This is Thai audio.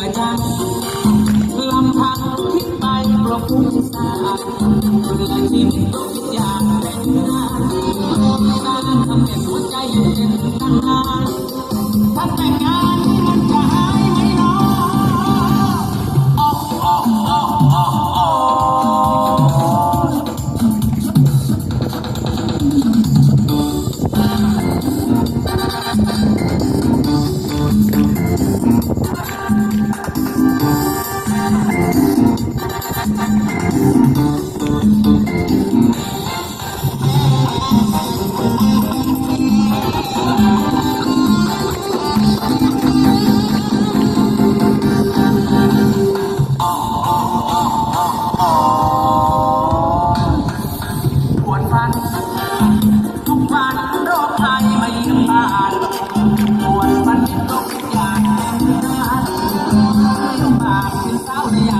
อใจลำพังคิดไปปพราะคุ้สายเบื่อชิมทุกอย่างเป็นงานการทำเด็กหัวใจอยู่เป็นตั้งนานถ้าแต่งงานันทุกวันโรคภัยไม่เยี่บ้านปวดมันเป็นโรคทุกอย่างเต็มเนื้อไม่ต้องบาปเป็นเศร้าในยา